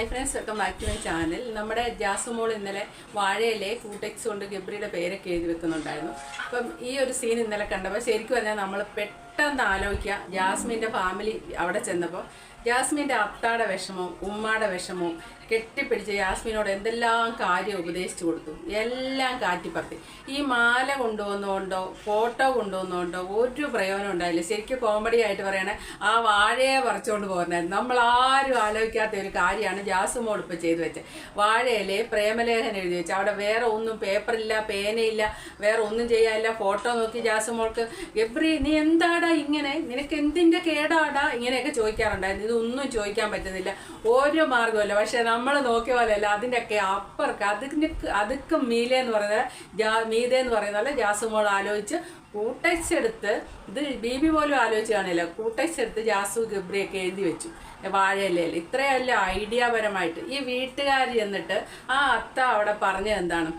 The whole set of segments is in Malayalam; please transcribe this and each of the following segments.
Hi friends welcome back to my channel നമ്മുടെ ജാസുമോൾ ഇന്നലെ വാഴയിലെ കൂടെക്സ് കൊണ്ട് ഗബ്രിയുടെ പേരൊക്കെ എഴുതി വെക്കുന്നുണ്ടായിരുന്നു. അപ്പം ഈ ഒരു സീൻ ഇന്നലെ കണ്ടപ്പോൾ ശരിക്കും പറഞ്ഞാൽ നമ്മൾ പെട്ടെന്ന് ആലോചിക്കുക ജാസ്മിന്റെ ഫാമിലി അവിടെ ചെന്നപ്പോൾ ജാസ്മിന്റെ അത്താടെ വിഷമവും ഉമ്മാടെ വിഷമവും കെട്ടിപ്പിടിച്ച് യാസ്മിനോട് എന്തെല്ലാം കാര്യം ഉപദേശിച്ചു കൊടുത്തു. എല്ലാം കാറ്റിപ്പറത്തി. ഈ മാല കൊണ്ടുവന്നുകൊണ്ടോ ഫോട്ടോ കൊണ്ടുവന്നുകൊണ്ടോ ഒരു പ്രയോജനം ഉണ്ടായില്ല. ശരിക്കും കോമഡി ആയിട്ട് പറയണേ ആ വാഴയെ പറിച്ചുകൊണ്ട് നമ്മൾ ആരും ആലോചിക്കാത്ത ഒരു കാര്യമാണ് ജാസുമോൾ ഇപ്പോൾ ചെയ്തു വെച്ചത്. വാഴയിലെ പ്രേമലേഖനം എഴുതി വെച്ചു അവിടെ വേറെ ഒന്നും പേപ്പറില്ല പേനയില്ല വേറെ ഒന്നും ചെയ്യാനില്ല. ഫോട്ടോ നോക്കി ജാസുമോൾക്ക് ഗബ്രി നീ എന്താടാ ഇങ്ങനെ? നിനക്ക് എന്തിന്റെ കേടാടാ? ഇങ്ങനെയൊക്കെ ചോദിക്കാറുണ്ടായിരുന്നു. ഇതൊന്നും ചോദിക്കാൻ പറ്റുന്നില്ല. ഓരോ മാർഗമല്ല പക്ഷെ നമ്മൾ നോക്കിയ പോലെയല്ല അതിന്റെയൊക്കെ അപ്പർക്ക് അതിന് അതുക്ക് മീലെ എന്ന് പറയുന്നത് ജാ മീതെ എന്ന് പറയുന്നതല്ല ജാസ് ജാസുമോൾ ആലോചിച്ച് കൂട്ടച്ചെടുത്ത് ഇത് ബി ബി പോലും ആലോചിച്ച് കാണില്ല. കൂട്ടച്ചെടുത്ത് ജാസു ഗബ്രിയൊക്കെ എഴുതി വെച്ചു. വാഴയിലയിൽ. ഇത്രയല്ല ഐഡിയാപരമായിട്ട്. ഈ വീട്ടുകാർ എന്നിട്ട് ആ അത്ത അവിടെ പറഞ്ഞത് എന്താണ്?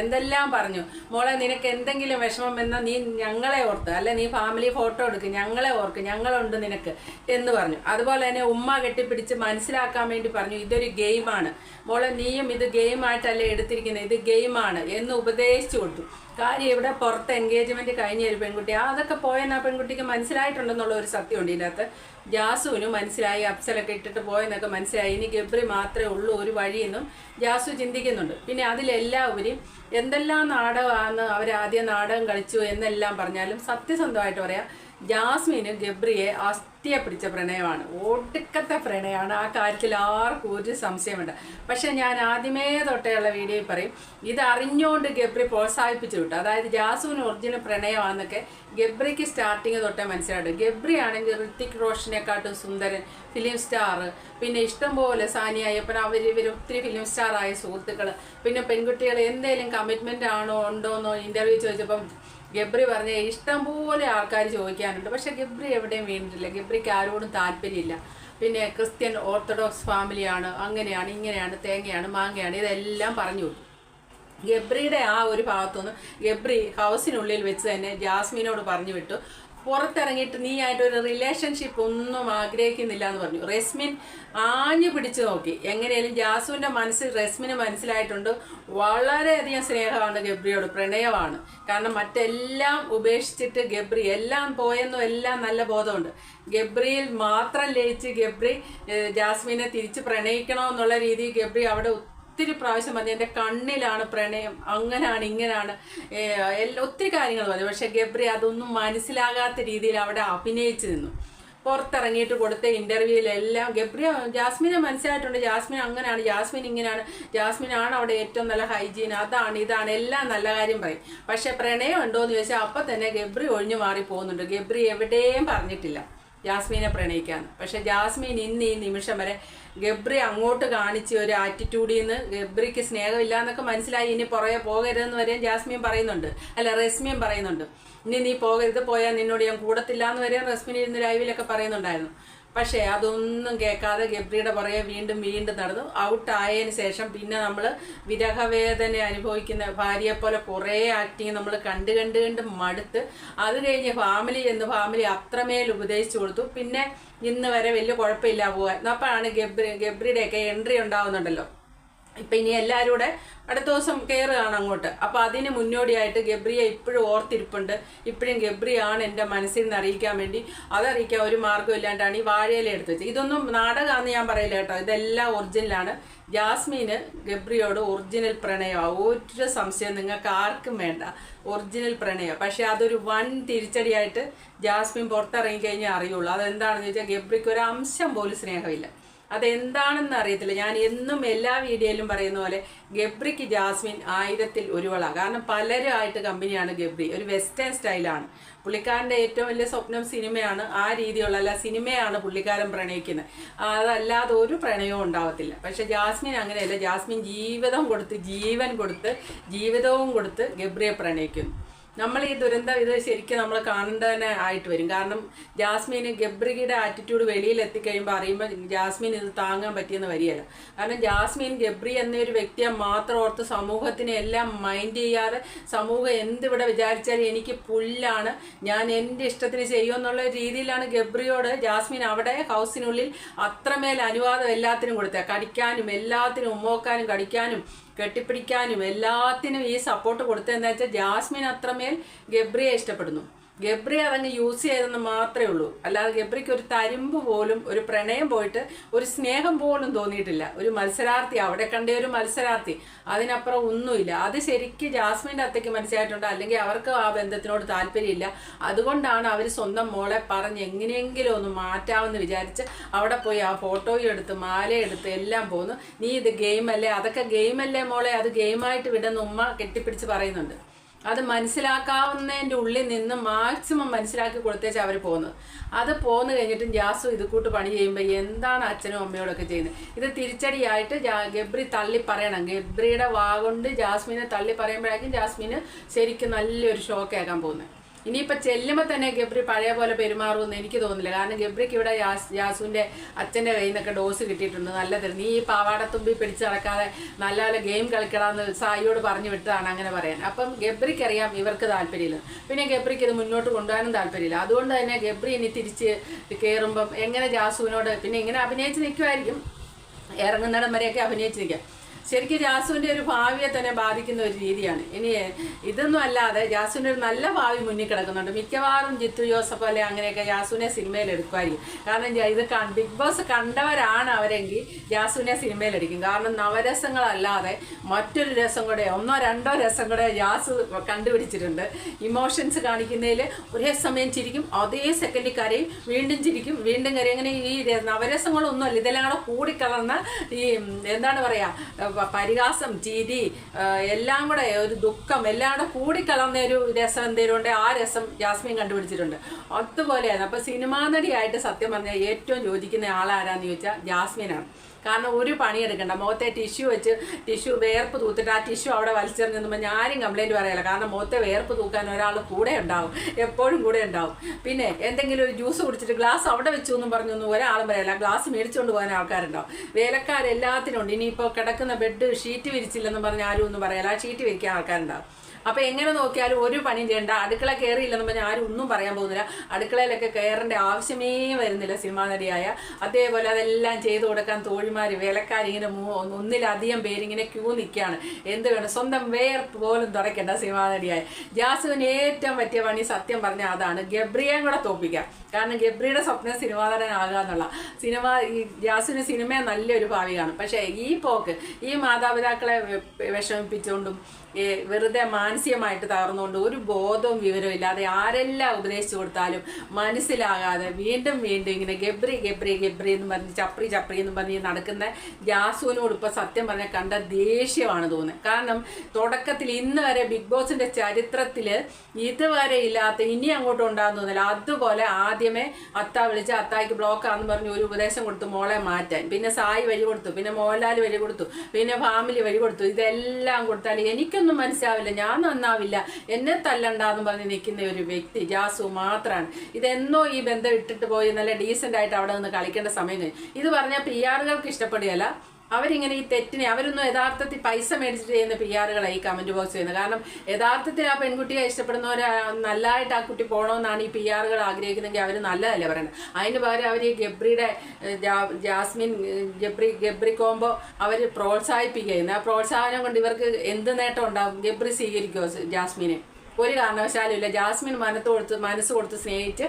എന്തെല്ലാം പറഞ്ഞു? മോളെ നിനക്ക് എന്തെങ്കിലും വിഷമം എന്നാൽ നീ ഞങ്ങളെ ഓർത്ത് അല്ലെ നീ ഫാമിലി ഫോട്ടോ എടുക്ക് ഞങ്ങളെ ഓർക്ക് ഞങ്ങളുണ്ട് നിനക്ക് എന്ന് പറഞ്ഞു. അതുപോലെ തന്നെ ഉമ്മ കെട്ടിപ്പിടിച്ച് മനസ്സിലാക്കാൻ വേണ്ടി പറഞ്ഞു ഇതൊരു ഗെയിമാണ് മോളെ നീയും ഇത് ഗെയിമായിട്ടല്ലേ എടുത്തിരിക്കുന്നത് ഇത് ഗെയിമാണ് എന്ന് ഉപദേശിച്ചു കൊടുത്തു. കാര്യം ഇവിടെ പുറത്ത് എൻഗേജ്മെന്റ് കഴിഞ്ഞ ഒരു പെൺകുട്ടി. അതൊക്കെ പോയെന്ന് പെൺകുട്ടിക്ക് മനസ്സിലായിട്ടുണ്ടെന്നുള്ള ഒരു സത്യമുണ്ട് ഇതിനകത്ത്. ജാസുവിന് മനസ്സിലായി അപ്സലൊക്കെ ഇട്ടിട്ട് പോയെന്നൊക്കെ മനസ്സിലായി. ഇനി ഗബ്രി മാത്രമേ ഉള്ളൂ ഒരു വഴിയെന്നും ജാസു ചിന്തിക്കുന്നുണ്ട്. പിന്നെ അതിലെല്ലാവരും എന്തെല്ലാം നാടകമാണ് അവരാദ്യം നാടകം കളിച്ചു എന്നെല്ലാം പറഞ്ഞാലും സത്യസന്ധമായിട്ട് പറയാം ജാസ്മിന് ഗബ്രിയെ അസ്ഥിയെ പിടിച്ച പ്രണയമാണ്. ഒടുക്കത്തെ പ്രണയമാണ്. ആ കാര്യത്തിൽ ആർക്കും ഒരു സംശയമുണ്ട് പക്ഷെ ഞാൻ ആദ്യമേ തൊട്ടേയുള്ള വീഡിയോയിൽ പറയും ഇത് അറിഞ്ഞുകൊണ്ട് ഗബ്രി പ്രോത്സാഹിപ്പിച്ചു വിട്ടു. അതായത് ജാസുവിന് ഒറിജിനൽ പ്രണയമാണെന്നൊക്കെ ഗബ്രിക്ക് സ്റ്റാർട്ടിങ് തൊട്ടേ മനസ്സിലായിട്ട് ഗബ്രി ആണെങ്കിൽ ഋത്തിക് റോഷനെക്കാട്ടും സുന്ദരൻ ഫിലിം സ്റ്റാർ പിന്നെ ഇഷ്ടംപോലെ സാനിയ അയ്യപ്പൻ അവർ ഇവർ ഒത്തിരി ഫിലിം സ്റ്റാറായ സുഹൃത്തുക്കൾ പിന്നെ പെൺകുട്ടികൾ എന്തെങ്കിലും കമ്മിറ്റ്മെന്റ് ആണോ ഉണ്ടോ എന്നോ ഇന്റർവ്യൂ ചോദിച്ചപ്പം ഗബ്രി പറഞ്ഞ ഇഷ്ടംപോലെ ആൾക്കാർ ചോദിക്കാനുണ്ട്. പക്ഷെ ഗബ്രി എവിടെയും വീണിട്ടില്ല. ഗബ്രിക്ക് ആരോടും താല്പര്യമില്ല. പിന്നെ ക്രിസ്ത്യൻ ഓർത്തഡോക്സ് ഫാമിലിയാണ്. അങ്ങനെയാണ് ഇങ്ങനെയാണ് തേങ്ങയാണ് മാങ്ങയാണ് ഇതെല്ലാം പറഞ്ഞു കൊടുത്തു. ഗബ്രിയുടെ ആ ഒരു ഭാഗത്തുനിന്ന് ഗബ്രി ഹൗസിനുള്ളിൽ വെച്ച് തന്നെ ജാസ്മിനോട് പറഞ്ഞു വിട്ടു. പുറത്തിറങ്ങിയിട്ട് നീ ആയിട്ട് ഒരു റിലേഷൻഷിപ്പ് ഒന്നും ആഗ്രഹിക്കുന്നില്ല എന്ന് പറഞ്ഞു. റെസ്മിൻ ആഞ്ഞു പിടിച്ചു നോക്കി. എങ്ങനെയാലും ജാസുവിന്റെ മനസ്സിൽ റെസ്മിന് മനസ്സിലായിട്ടുണ്ട്. വളരെയധികം സ്നേഹമാണ് ഗബ്രിയോട് പ്രണയമാണ്. കാരണം മറ്റെല്ലാം ഉപേക്ഷിച്ചിട്ട് ഗബ്രി എല്ലാം പോയെന്നും എല്ലാം നല്ല ബോധമുണ്ട്. ഗബ്രിയിൽ മാത്രം ലയിച്ച് ഗബ്രി ജാസ്മിനെ തിരിച്ച് പ്രണയിക്കണമെന്നുള്ള രീതിയിൽ ഗബ്രി അവിടെ ഒത്തിരി പ്രാവശ്യം പറഞ്ഞു എന്റെ കണ്ണിലാണ് പ്രണയം അങ്ങനാണ് ഇങ്ങനാണ്. ഒത്തിരി കാര്യങ്ങൾ പറഞ്ഞു. പക്ഷെ ഗബ്രി അതൊന്നും മനസ്സിലാകാത്ത രീതിയിൽ അവിടെ അഭിനയിച്ചു നിന്നു. പുറത്തിറങ്ങിയിട്ട് കൊടുത്ത ഇന്റർവ്യൂവിലെല്ലാം ഗബ്രിയ ജാസ്മിനെ മനസ്സിലായിട്ടുണ്ട്. ജാസ്മിൻ അങ്ങനെയാണ് ജാസ്മിൻ ഇങ്ങനെയാണ് ജാസ്മിൻ ആണ് അവിടെ ഏറ്റവും നല്ല ഹൈജീൻ അതാണ് ഇതാണ് എല്ലാം നല്ല കാര്യം പറയും. പക്ഷെ പ്രണയം ഉണ്ടോ എന്ന് ചോദിച്ചാൽ അപ്പം തന്നെ ഗബ്രി ഒഴിഞ്ഞു മാറി പോകുന്നുണ്ട് ഗബ്രി എവിടെയും പറഞ്ഞിട്ടില്ല. ജാസ്മിനെ പ്രണയിക്കാൻ പക്ഷെ ജാസ്മീൻ ഇന്ന് ഈ നിമിഷം വരെ ഗബ്രി അങ്ങോട്ട് കാണിച്ച ഒരു ആറ്റിറ്റ്യൂഡിൽ നിന്ന് ഗബ്രിക്ക് സ്നേഹമില്ല എന്നൊക്കെ മനസ്സിലായി. ഇനി പുറകെ പോകരുതെന്ന് വരെയും ജാസ്മീൻ പറയുന്നുണ്ട്. അല്ല റസ്മിയും പറയുന്നുണ്ട്. ഇനി നീ പോകരുത് പോയാൽ നിന്നോട് ഞാൻ കൂടത്തില്ല എന്ന് വരെയും റസ്മിൻ ഇരുന്ന് ലൈവിലൊക്കെ പറയുന്നുണ്ടായിരുന്നു. പക്ഷേ അതൊന്നും കേൾക്കാതെ ഗബ്രിയുടെ പുറകെ വീണ്ടും വീണ്ടും നടന്നു. ഔട്ടായതിന് ശേഷം പിന്നെ നമ്മൾ വിരഹവേദന അനുഭവിക്കുന്ന ഭാര്യയെ പോലെ കുറേ ആക്ടിങ് നമ്മൾ കണ്ട് കണ്ട് കണ്ട് മടുത്ത് അത് കഴിഞ്ഞ് ഫാമിലി എന്ന് ഫാമിലി അത്രമേൽ ഉപദേശിച്ചു കൊടുത്തു. പിന്നെ ഇന്ന് വരെ വലിയ കുഴപ്പമില്ല പോകാൻ അപ്പോഴാണ് ഗബ്രി ഗബ്രിയുടെയൊക്കെ എൻട്രി ഉണ്ടാവുന്നുണ്ടല്ലോ. ഇപ്പം ഇനി എല്ലാവരും കൂടെ അടുത്ത ദിവസം കയറുകയാണ് അങ്ങോട്ട്. അപ്പം അതിന് മുന്നോടിയായിട്ട് ഗബ്രിയെ ഇപ്പോഴും ഓർത്തിരിപ്പുണ്ട്. ഇപ്പോഴും ഗബ്രിയാണ് എന്റെ മനസ്സിൽ നിന്ന് അറിയിക്കാൻ വേണ്ടി അതറിയിക്കാൻ ഒരു മാർഗം ഇല്ലാണ്ടാണ് ഈ വാഴയില എടുത്ത് വെച്ചത്. ഇതൊന്നും നാടകമാണെന്ന് ഞാൻ പറയില്ല കേട്ടോ. ഇതെല്ലാം ഒറിജിനലാണ്. ജാസ്മീന് ഗബ്രിയോട് ഒറിജിനൽ പ്രണയമാണ് ഒരു സംശയം നിങ്ങൾക്ക് ആർക്കും വേണ്ട. ഒറിജിനൽ പ്രണയം പക്ഷേ അതൊരു വൺ തിരിച്ചടിയായിട്ട് ജാസ്മിൻ പുറത്തിറങ്ങി കഴിഞ്ഞാൽ അറിയുള്ളൂ. അതെന്താണെന്ന് ചോദിച്ചാൽ ഗബ്രിക്ക് ഒരു അംശം പോലും സ്നേഹമില്ല. അതെന്താണെന്ന് അറിയത്തില്ല. ഞാൻ എന്നും എല്ലാ വീഡിയോയിലും പറയുന്ന പോലെ ഗബ്രിക്ക് ജാസ്മിൻ ആയിരത്തിൽ ഒരുവളാണ്. കാരണം പലരുമായിട്ട് കമ്പനിയാണ് ഗബ്രി. ഒരു വെസ്റ്റേൺ സ്റ്റൈലാണ് പുള്ളിക്കാരന്റെ ഏറ്റവും വലിയ സ്വപ്നം സിനിമയാണ് ആ രീതിയുള്ള അല്ല സിനിമയാണ് പുള്ളിക്കാരൻ പ്രണയിക്കുന്നത്. അതല്ലാതെ ഒരു പ്രണയവും ഉണ്ടാവത്തില്ല. പക്ഷെ ജാസ്മിൻ അങ്ങനെയല്ല. ജാസ്മിൻ ജീവിതം കൊടുത്ത് ജീവൻ കൊടുത്ത് ജീവിതവും കൊടുത്ത് ഗബ്രിയെ പ്രണയിക്കുന്നു. നമ്മൾ ഈ ദുരന്തം ഇത് ശരിക്കും നമ്മൾ കാണേണ്ടതന്നെ ആയിട്ട് വരും. കാരണം ജാസ്മിന് ഗബ്രികയുടെ ആറ്റിറ്റ്യൂഡ് വെളിയിൽ എത്തിക്കഴിയുമ്പോൾ അറിയുമ്പോൾ ജാസ്മിൻ ഇത് താങ്ങാൻ പറ്റിയെന്ന് വരികയല്ല. കാരണം ജാസ്മിൻ ഗബ്രി എന്നൊരു വ്യക്തിയെ മാത്രം ഓർത്ത് സമൂഹത്തിനെ എല്ലാം മൈൻഡ് ചെയ്യാതെ സമൂഹം എന്തിവിടെ വിചാരിച്ചാലും എനിക്ക് പുല്ലാണ് ഞാൻ എന്റെ ഇഷ്ടത്തിന് ചെയ്യുമെന്നുള്ള രീതിയിലാണ് ഗബ്രിയോട് ജാസ്മിൻ അവിടെ ഹൗസിനുള്ളിൽ അത്രമേൽ അനുവാദം എല്ലാത്തിനും കൊടുത്തത്. കടിക്കാനും എല്ലാത്തിനും ഉമ്മോക്കാനും കടിക്കാനും കെട്ടിപ്പിടിക്കാനും എല്ലാത്തിനും ഈ സപ്പോർട്ട് കൊടുത്തതെന്ന് വെച്ചാൽ ജാസ്മിൻ അത്രമേൽ ഗബ്രിയെ ഇഷ്ടപ്പെടുന്നു. ഗബ്രി അതങ്ങ് യൂസ് ചെയ്തെന്ന് മാത്രമേ ഉള്ളൂ. അല്ലാതെ ഗബ്രിക്ക് ഒരു തരിമ്പ് പോലും ഒരു പ്രണയം പോയിട്ട് ഒരു സ്നേഹം പോലും തോന്നിയിട്ടില്ല. ഒരു മത്സരാർത്ഥി അവിടെ കണ്ട ഒരു മത്സരാർത്ഥി. അതിനപ്പുറം ഒന്നുമില്ല. അത് ശരിക്കും ജാസ്മിന്റെ അത്തേക്ക് മനസ്സിലായിട്ടുണ്ട്? അല്ലെങ്കിൽ അവർക്ക് ആ ബന്ധത്തിനോട് താല്പര്യമില്ല? അതുകൊണ്ടാണ് അവർ സ്വന്തം മോളെ പറഞ്ഞ് എങ്ങനെയെങ്കിലും ഒന്ന് മാറ്റാമെന്ന് വിചാരിച്ച് അവിടെ പോയി ആ ഫോട്ടോയും എടുത്ത് മാലയെടുത്ത് എല്ലാം പോന്നു. നീ ഇത് ഗെയിമല്ലേ? അതൊക്കെ ഗെയിമല്ലേ മോളെ? അത് ഗെയിമായിട്ട് വിടുന്ന ഉമ്മ കെട്ടിപ്പിടിച്ച് പറയുന്നുണ്ട്. അത് മനസ്സിലാക്കാവുന്നതിന്റെ ഉള്ളിൽ നിന്ന് മാക്സിമം മനസ്സിലാക്കി കൊടുത്തേച്ച് അവർ പോകുന്നത് അത് പോന്നു കഴിഞ്ഞിട്ടും ജാസു ഇത് കൂട്ട് പണി ചെയ്യുമ്പോൾ എന്താണ് അച്ഛനും അമ്മയോടൊക്കെ ചെയ്യുന്നത്? ഇത് തിരിച്ചടിയായിട്ട് ഗബ്രി തള്ളി പറയണം. ഗബ്രിയുടെ വാ കൊണ്ട് ജാസ്മിനെ തള്ളി പറയുമ്പോഴേക്കും ജാസ്മിന് ശരിക്കും നല്ലൊരു ഷോക്ക് ആക്കാൻ പോകുന്നത്. ഇനിയിപ്പോൾ ചെല്ലുമ്പോൾ തന്നെ ഗബ്രി പഴയ പോലെ പെരുമാറുമെന്ന് എനിക്ക് തോന്നുന്നില്ല. കാരണം ഗബ്രിക്ക് ഇവിടെ യാസ് യാസുവിന്റെ അച്ഛന്റെ കയ്യിൽ നിന്നൊക്കെ ഡോസ് കിട്ടിയിട്ടുണ്ട്. നല്ലത് നീ ഈ പാവാടത്തുമ്പി പിടിച്ച് നടക്കാതെ നല്ല നല്ല ഗെയിം കളിക്കണമെന്ന് സായിയോട് പറഞ്ഞു വിട്ടതാണ് അങ്ങനെ പറയാൻ. അപ്പം ഗബ്രിക്ക് അറിയാം ഇവർക്ക് താല്പര്യമില്ല. പിന്നെ ഗബ്രിക്ക് ഇത് മുന്നോട്ട് കൊണ്ടുപോകാനും താല്പര്യമില്ല. അതുകൊണ്ട് തന്നെ ഗബ്രി ഇനി തിരിച്ച് കയറുമ്പം എങ്ങനെ ജാസുവിനോട് പിന്നെ ഇങ്ങനെ അഭിനയിച്ച് നിൽക്കുമായിരിക്കും ഇറങ്ങുന്നിടം വരെയൊക്കെ അഭിനയിച്ച് നിൽക്കാം ശരിക്കും ജാസുവിന്റെ ഒരു ഭാവിയെ തന്നെ ബാധിക്കുന്ന ഒരു രീതിയാണ്. ഇനി ഇതൊന്നും അല്ലാതെ ജാസുവിന്റെ ഒരു നല്ല ഭാവി മുന്നിൽ കിടക്കുന്നുണ്ട്. മിക്കവാറും ജിത്തു ജോസഫ് അല്ലെ അങ്ങനെയൊക്കെ ജാസുവിനെ സിനിമയിൽ എടുക്കുമായിരിക്കും. കാരണം ഇത് ബിഗ് ബോസ് കണ്ടവരാണ് അവരെങ്കിൽ ജാസുവിനെ സിനിമയിൽ എടുക്കും. കാരണം നവരസങ്ങളല്ലാതെ മറ്റൊരു രസം കൂടെ ഒന്നോ രണ്ടോ രസം കൂടെ ജാസു കണ്ടുപിടിച്ചിട്ടുണ്ട്. ഇമോഷൻസ് കാണിക്കുന്നതിൽ ഒരേ സമയം ചിരിക്കും അതേ സെക്കൻഡിൽ കരയും വീണ്ടും ചിരിക്കും വീണ്ടും കരയും. അങ്ങനെ ഈ നവരസങ്ങളൊന്നുമല്ല ഇതെല്ലാം കൂടെ കൂടിക്കലർന്ന ഈ എന്താണ് പറയുക പരിഹാസം ചിരി എല്ലാം കൂടെ ഒരു ദുഃഖം എല്ലാം കൂടെ കൂടിക്കലർന്ന ഒരു രസം എന്തെങ്കിലും ഉണ്ട് ആ രസം ജാസ്മിൻ കണ്ടുപിടിച്ചിട്ടുണ്ട്. അതുപോലെയാണ്. അപ്പോൾ സിനിമാ നടിയായിട്ട് സത്യം പറഞ്ഞാൽ ഏറ്റവും യോജിക്കുന്ന ആളാരാന്ന് ചോദിച്ചാൽ ജാസ്മിനാണ്. കാരണം ഒരു പണിയെടുക്കണ്ട. മുഖത്തെ ടിഷ്യൂ വെച്ച് ടിഷ്യൂ വേർപ്പ് തൂത്തിട്ട് ആ ടിഷ്യൂ അവിടെ വലിച്ചെറിഞ്ഞ് നിന്നുമ്പോൾ ഞാനും കംപ്ലൈന്റ് പറയല കാരണം മുഖത്തെ വേർപ്പ് തൂക്കാൻ ഒരാൾ കൂടെ ഉണ്ടാവും. എപ്പോഴും കൂടെ ഉണ്ടാവും. പിന്നെ എന്തെങ്കിലും ഒരു ജ്യൂസ് കുടിച്ചിട്ട് ഗ്ലാസ് അവിടെ വെച്ചു എന്നും പറഞ്ഞൊന്നും ഒരാളും പറയല ഗ്ലാസ് മേടിച്ചുകൊണ്ട് പോകാൻ ആൾക്കാരുണ്ടാവും. വേലക്കാരെല്ലാത്തിനും ഉണ്ട്. ഇനിയിപ്പോൾ കിടക്കുന്ന ബെഡ് ഷീറ്റ് വിരിച്ചില്ലെന്ന് പറഞ്ഞ് ആരും ഒന്നും പറയല ആ ഷീറ്റ് വിരിക്കാൻ ആൾക്കാരുണ്ടാവും. അപ്പൊ എങ്ങനെ നോക്കിയാലും ഒരു പണി ചെയ്യണ്ട. അടുക്കള കയറിയില്ലെന്ന് പറഞ്ഞാൽ ആരും ഒന്നും പറയാൻ പോകുന്നില്ല. അടുക്കളയിലൊക്കെ കയറേണ്ട ആവശ്യമേ വരുന്നില്ല സിനിമാ നടിയായ. അതേപോലെ അതെല്ലാം ചെയ്തു കൊടുക്കാൻ തോഴിമാർ വിലക്കാരിങ്ങനെ ഒന്നിലധികം പേരിങ്ങനെ ക്യൂ നിൽക്കുകയാണ് എന്ത് വേണം? സ്വന്തം വേർ പോലും തുടയ്ക്കേണ്ട സിനിമാ നടിയായ. ജാസുവിന് ഏറ്റവും പറ്റിയ പണി സത്യം പറഞ്ഞാൽ അതാണ്. ഗബ്രിയെ കൂടെ തോപ്പിക്കാം കാരണം ഗബ്രിയുടെ സ്വപ്നം സിനിമാ നടനാകുക എന്നുള്ള. സിനിമ ഈ ജാസുവിന് സിനിമയെ നല്ലൊരു ഭാവി കാണും. പക്ഷേ ഈ പോക്ക് ഈ മാതാപിതാക്കളെ വിഷമിപ്പിച്ചുകൊണ്ടും വെറുതെ മാനസികമായിട്ട് തകർന്നുകൊണ്ട് ഒരു ബോധവും വിവരവും ഇല്ലാതെ ആരെല്ലാം ഉപദേശിച്ചു കൊടുത്താലും മനസ്സിലാകാതെ വീണ്ടും വീണ്ടും ഇങ്ങനെ ഗബ്രി ഗബ്രി ഗബ്രി എന്ന് പറഞ്ഞ് ചപ്രി ചപ്രി എന്ന് പറഞ്ഞ് നടക്കുന്ന ജാസുവിനോട് ഇപ്പോൾ സത്യം പറഞ്ഞ കണ്ട ദേഷ്യമാണ് തോന്നുന്നത്. കാരണം തുടക്കത്തിൽ ഇന്ന് വരെ ബിഗ് ബോസിന്റെ ചരിത്രത്തിൽ ഇതുവരെ ഇല്ലാത്ത ഇനി അങ്ങോട്ട് ഉണ്ടാകുന്ന അതുപോലെ ആദ്യമേ അത്ത വിളിച്ച് അത്തായിക്ക് ബ്ലോക്കാന്ന് പറഞ്ഞ് ഒരു ഉപദേശം കൊടുത്തു മോളെ മാറ്റാൻ. പിന്നെ സായി വഴി കൊടുത്തു പിന്നെ മോഹൻലാൽ വഴി കൊടുത്തു പിന്നെ ഫാമിലി വഴി കൊടുത്തു ഇതെല്ലാം കൊടുത്താൽ എനിക്കൊന്നും മനസ്സിലാവില്ല. ഞാൻ നന്നാവില്ല. എന്നെ തല്ലണ്ടാന്ന് പറഞ്ഞ് നിൽക്കുന്ന ഒരു വ്യക്തി ജാസു മാത്രമാണ് ഇതെന്നോ ഈ ബന്ധം ഇട്ടിട്ട് പോയി നല്ല ഡീസന്റ് ആയിട്ട് അവിടെ നിന്ന് കളിക്കേണ്ട സമയം കഴിഞ്ഞു. ഇത് പറഞ്ഞാൽ പി ആറുകൾക്ക് ഇഷ്ടപ്പെടുകയല്ല. അവരിങ്ങനെ ഈ തെറ്റിനെ അവരൊന്നും യഥാർത്ഥത്തിൽ പൈസ മേടിച്ചിട്ട് ചെയ്യുന്ന പി ആറുകളെ ഈ കമന്റ് ബോക്സ് ചെയ്യുന്നത്. കാരണം യഥാർത്ഥത്തിൽ ആ പെൺകുട്ടിയെ ഇഷ്ടപ്പെടുന്നവരെ നല്ലതായിട്ട് ആ കുട്ടി പോകണമെന്നാണ് ഈ പി ആറുകൾ ആഗ്രഹിക്കുന്നതെങ്കിൽ അവർ നല്ലതല്ലേ പറയുന്നത്. അതിന് പകരം അവർ ഈ ഗബ്രിയുടെ ജാസ്മിൻ ഗബ്രി ഗബ്രി കോമ്പോ അവർ പ്രോത്സാഹിപ്പിക്കുന്നത് ആ പ്രോത്സാഹനം കൊണ്ട് ഇവർക്ക് എന്ത് നേട്ടം ഉണ്ടാകും ഗബ്രി സ്വീകരിക്കുമോ ജാസ്മിനെ? ഒരു കാരണവശാലും ഇല്ല ജാസ്മിൻ മനത്ത് കൊടുത്ത് മനസ്സ് കൊടുത്ത് സ്നേഹിച്ച്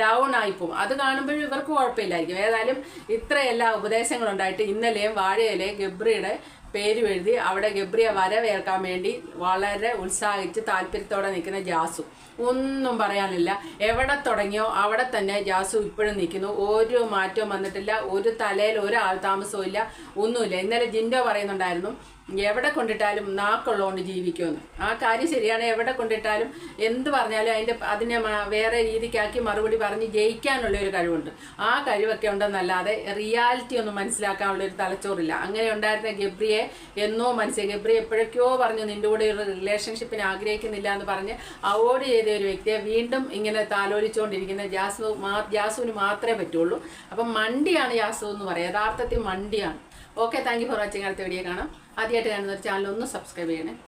ഡൗൺ ആയിപ്പോവും അത് കാണുമ്പോഴും ഇവർക്ക് കുഴപ്പമില്ലായിരിക്കും. ഏതായാലും ഇത്രയെല്ലാം ഉപദേശങ്ങളുണ്ടായിട്ട് ഇന്നലെയും വാഴയിലെ ഗബ്രിയുടെ പേര് എഴുതി അവിടെ ഗബ്രിയ വരവേൽക്കാൻ വേണ്ടി വളരെ ഉത്സാഹിച്ച് താല്പര്യത്തോടെ നിൽക്കുന്ന ജാസു. ഒന്നും പറയാനില്ല. എവിടെ തുടങ്ങിയോ അവിടെ തന്നെ ജാസു ഇപ്പോഴും നിൽക്കുന്നു. ഒരു മാറ്റവും വന്നിട്ടില്ല. ഒരു തലയിൽ ഒരു താമസവും ഇല്ല. ഒന്നുമില്ല. ഇന്നലെ ജിൻഡോ പറയുന്നുണ്ടായിരുന്നു എവിടെ കൊണ്ടിട്ടാലും നാക്കുള്ളതുകൊണ്ട് ജീവിക്കുമെന്ന്. ആ കാര്യം ശരിയാണ്. എവിടെ കൊണ്ടിട്ടാലും എന്ത് പറഞ്ഞാലും അതിന്റെ അതിനെ വേറെ രീതിക്കാക്കി മറുപടി പറഞ്ഞ് ജയിക്കാനുള്ള ഒരു കഴിവുണ്ട്. ആ കഴിവൊക്കെ ഉണ്ടെന്നല്ലാതെ റിയാലിറ്റി ഒന്നും മനസ്സിലാക്കാനുള്ള ഒരു തലച്ചോറില്ല. അങ്ങനെ ഉണ്ടായിരുന്ന ഗബ്രിയെ എന്നോ മനസ്സിൽ ഗബ്രി എപ്പോഴൊക്കെയോ പറഞ്ഞു നിന്റെ കൂടെ ഒരു റിലേഷൻഷിപ്പിന് ആഗ്രഹിക്കുന്നില്ല എന്ന് പറഞ്ഞ് അവോയ്ഡ് ചെയ്ത ഒരു വ്യക്തിയെ വീണ്ടും ഇങ്ങനെ താലോലിച്ചുകൊണ്ടിരിക്കുന്ന ജാസു മാ ജാസുവിന് മാത്രമേ പറ്റുള്ളൂ. അപ്പം മണ്ടിയാണ് ജാസു എന്ന് പറയുക. യഥാർത്ഥത്തിൽ മണ്ടിയാണ്. Okay thank you for watching അടുത്ത വീഡിയോ കാണാം. ആദ്യമായിട്ട് കാണുന്ന ഒരു ചാനൽ ഒന്ന് സബ്സ്ക്രൈബ് ചെയ്യണേ.